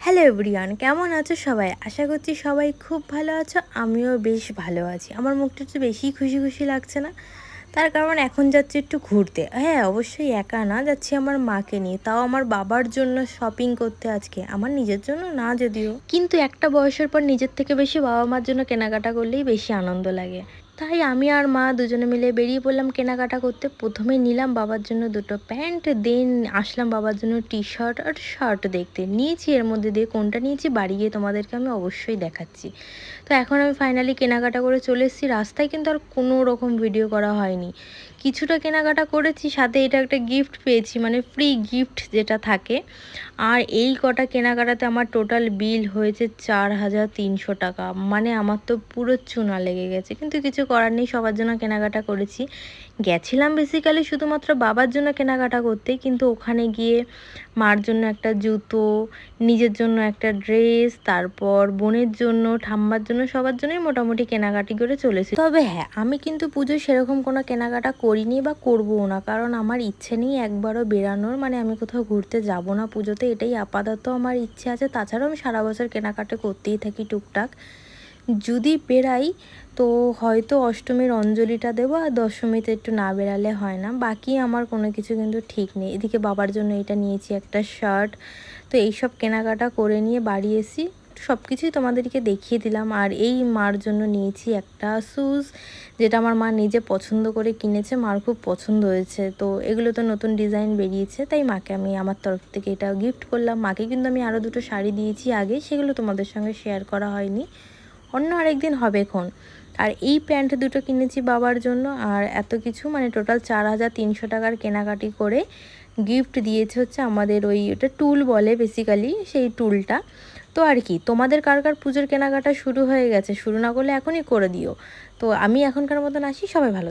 Hello everyone, কেমন আছো সবাই? আশা করছি সবাই খুব ভালো আছো, আমিও বেশ ভালো আছি। আমার মুখটা একটু বেশি খুশি খুশি লাগছে না? তার কারণ এখন যাচ্ছি একটু ঘুরতে। হ্যাঁ অবশ্যই একা না, যাচ্ছি আমার মাকে নিয়ে। তাও আমার বাবার জন্য শপিং করতে আজকে। আমার নিজের জন্য না যদিও। কিন্তু একটা বয়সের পর নিজের থেকে বেশি বাবা মার জন্য কেনাকাটা করলেই বেশি আনন্দ লাগে। তাই আমি আর মা দুজনে মিলে বেরিয়ে পড়লাম কেনাকাটা করতে। প্রথমে নিলাম বাবার জন্য দুটো প্যান্ট, দেন আসলাম বাবার জন্য টি শার্ট আর শার্ট দেখতে। নিয়েছি, এর মধ্যে দিয়ে কোনটা নিয়েছি বাড়ি গিয়ে তোমাদেরকে আমি অবশ্যই দেখাচ্ছি। তো এখন আমি ফাইনালি কেনাকাটা করে চলে এসেছি। রাস্তায় কিন্তু আর কোনো রকম ভিডিও করা হয়নি। কিছুটা কেনাকাটা করেছি, সাথে এটা একটা গিফট পেয়েছি মানে ফ্রি গিফট যেটা থাকে। আর এই কটা কেনাকাটাতে আমার টোটাল বিল হয়েছে চার হাজার তিনশো টাকা। মানে আমার তো পুরো চুনা লেগে গেছে। কিন্তু কিছু করার নেই, সবার জন্য কেনাকাটা করেছি। গেছিলাম বেসিক্যালি শুধুমাত্র বাবার জন্য কেনাকাটা করতে, কিন্তু ওখানে গিয়ে মার জন্য একটা জুতো, নিজের জন্য একটা ড্রেস তারপর বোনের জন্য, ঠাম্মার জন্য, সবার জন্যই মোটামুটি কেনাকাটি করে চলেছি। তবে হ্যাঁ আমি কিন্তু পুজোয় সেরকম কোনো কেনাকাটা করিনি বা করবও না, কারণ আমার ইচ্ছে নেই একবারও বেরানোর মানে আমি কোথাও ঘুরতে যাব না পুজোতে, এটাই আপাতত আমার ইচ্ছে আছে। তাছাড়াও আমি সারা বছর কেনাকাটা করতেই থাকি টুকটাক। যদি বেরাই তো হয়তো অষ্টমীর অঞ্জলিটা দেবো আর দশমীতে একটু না বেরালে হয় না। বাকি আমার কোনো কিছু কিন্তু ঠিক নেই। এদিকে বাবার জন্য এটা নিয়েছি একটা শার্ট। তো এইসব কেনাকাটা করে নিয়ে বাড়ি এসি। সব কিছুই তোমাদেরকে দেখিয়ে দিলাম। আর এই মার জন্য নিয়েছি একটা শ্যুজ যেটা আমার মা নিজে পছন্দ করে কিনেছে। মার খুব পছন্দ হয়েছে। তো এগুলো তো নতুন ডিজাইন বেরিয়েছে, তাই মাকে আমি আমার তরফ থেকে এটা গিফট করলাম। মাকে কিন্তু আমি আরও দুটো শাড়ি দিয়েছি আগে। সেগুলো তোমাদের সঙ্গে শেয়ার করা হয়নি। অন্য আরেকদিন হবে এখন। আর এই প্যান্ট দুটো কিনেছি বাবার জন্য, আর এত কিছু মানে টোটাল চার হাজার তিনশো টাকার কেনাকাটি করে গিফট দিয়েছে হচ্ছে আমাদের ওই ওটা টুল বলে বেসিক্যালি সেই টুলটা তো আর কি, তোমাদের কার কার পুজোর কেনাকাটা শুরু হয়ে গেছে, শুরু না করলে এখনই করে দিও। তো আমি এখনকার মতন আসি, সবাই ভালো